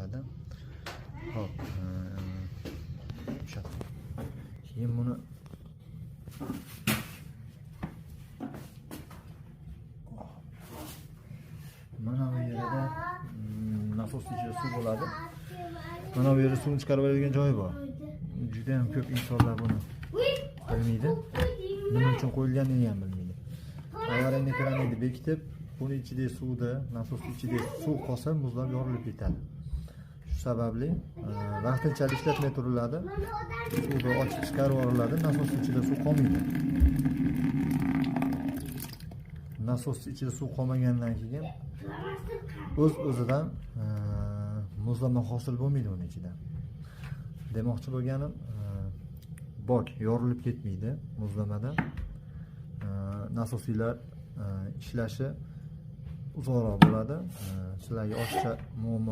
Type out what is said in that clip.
yopadi hop o'sha keyin buni mana bu. Yerida mm, nasos ichida suv bo'ladi mana bu yerda suvni chiqarib oladigan joyi bor juda ham ko'p insonlar buni bilmaydi nima uchun qo'yilganini ham bilmaydi avvalini piramida bekitib buni ichidagi suvda nasosni ichida suv qolsa muzlab yorilib ketadi sababli e, vaqtinchalik ishlatmay turiladi suvni ochib chiqarib yuboriladi nasosni ichida suv qolmaydi. Nasosni ichida suv qolmagandan keyin o'z o'zidan e, muzlama hosil bo'lmaydi uni ichida. Demoqchi bo'lganim e, bok yorilib ketmaydi muzlamadan nasosiylar ishlashi uzoqroq bo'ladi. Sizlarga ochiqcha muammo